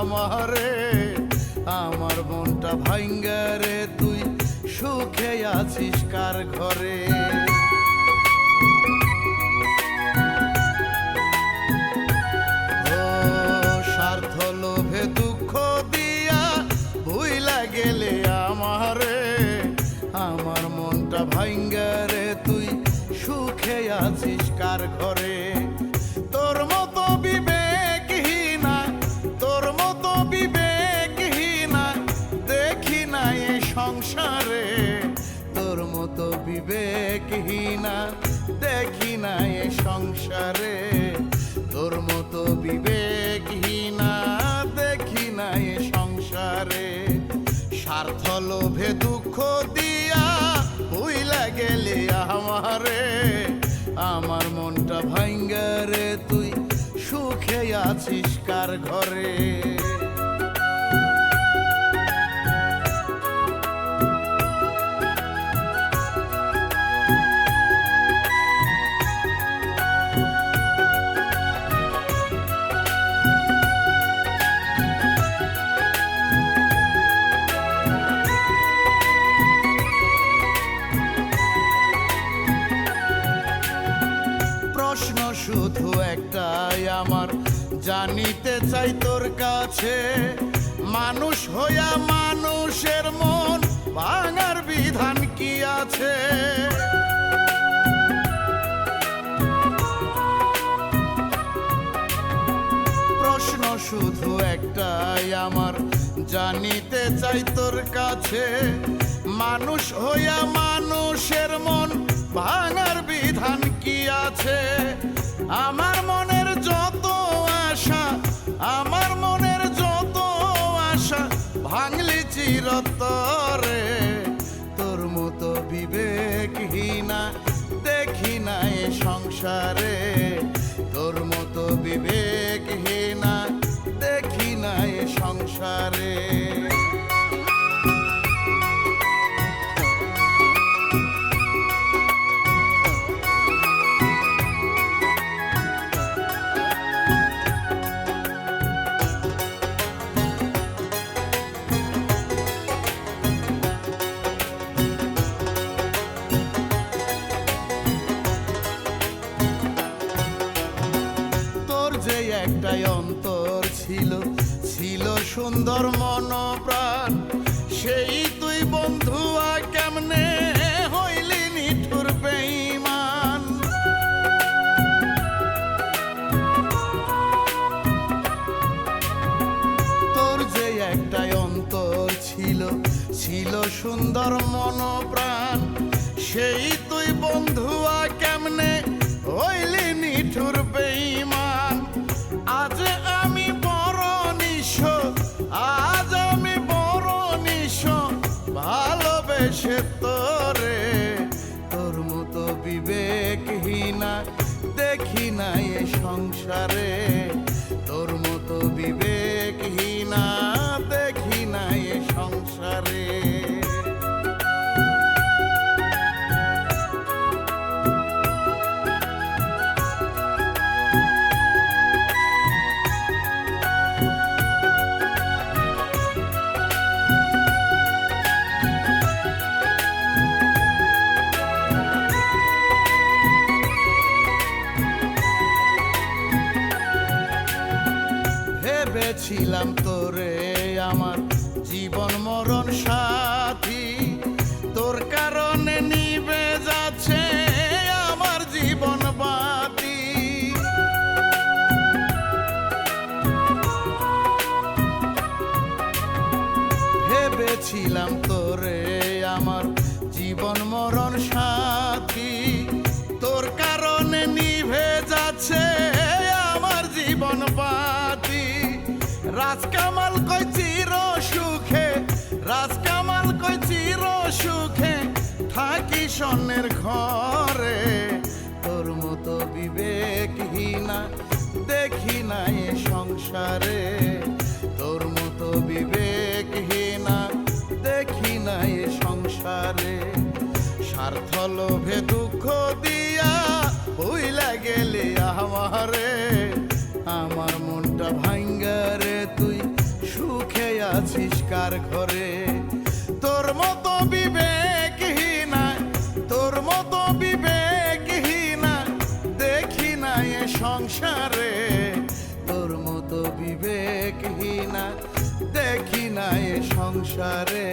আমারে, আমার মনটা ভাঙ্গা রে, তুই সুখে আছিস কার ঘরে? স্বার্থ লোভে দুঃখ দিয়া ভুইলা গেলে আমারে, আমার মনটা ভাঙ্গা না এ সংসারে, তোর মতো বিবেকহীনা দেখি না এ সংসারে। স্বার্থ লোভে দুঃখ দিয়া হইলা গেলে আমারে, আমার মনটা ভাঙ্গা রে তুই, সুখে আছিস কার ঘরে? শুধু একটাই আমার। জানিতে চাই তোর কাছে, মানুষ হইয়া মানুষের মন, ভাঙার বিধান কি আছে? প্রশ্ন শুধু একটাই আমার, জানিতে চাই তোর কাছে, মানুষ হইয়া মানুষের মন, ভাঙার বিধান কি আছে? আমার মনের যত আশা, আমার মনের যত আশা ভাঙলি চিরতরে। তোর মতো বিবেকহীনা দেখি না এ সংসারে। তোর মতো বিবেকহীনা দেখি না এ সংসারে। সুন্দর মন প্রাণ সেই তুই বন্ধু আর কেমনে হইলি নিঠুর বেঈমান? তোর যে একটাই অন্তর ছিল ছিল সুন্দর মন প্রাণ সেই তুই বন্ধু আর কেমনে হইলি নিঠুর বেঈমান? ভালোবেসে তোরে, তোর মতো বিবেকহীনা দেখি না এ সংসারে। তোর মতো বিবেকহীনা দেখি না এ সংসারে। ভেবেছিলাম তোরে আমার জীবন মরণ সাথী। তোর কারণে নিবে যাচ্ছে আমার জীবন বাতি। ভেবেছিলাম তোরে আমার কই চির সুখে? রাজ কামাল কই চির সুখে? থাকি স্বর্ণের ঘরে। তোর মতো বিবেকহীনা দেখি না এ সংসারে। তোর মতো বিবেকহীনা দেখি না এ সংসারে। স্বার্থ, লোভে, দুঃখ দিয়া বইলা গেলে আমার। সংসারে তোর মতো বিবেকহীনা দেখি না এ সংসারে।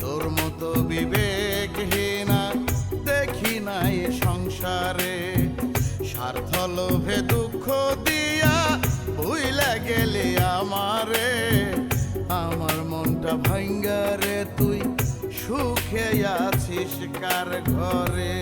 তোর মতো বিবেকহীনা দেখি না এ সংসারে। স্বার্থ লোভে দুঃখ দিয়া ভুইলা গেলে আমারে। আমার মনটা ভাঙ্গারে তুই, সুখে আছিস কার ঘরে?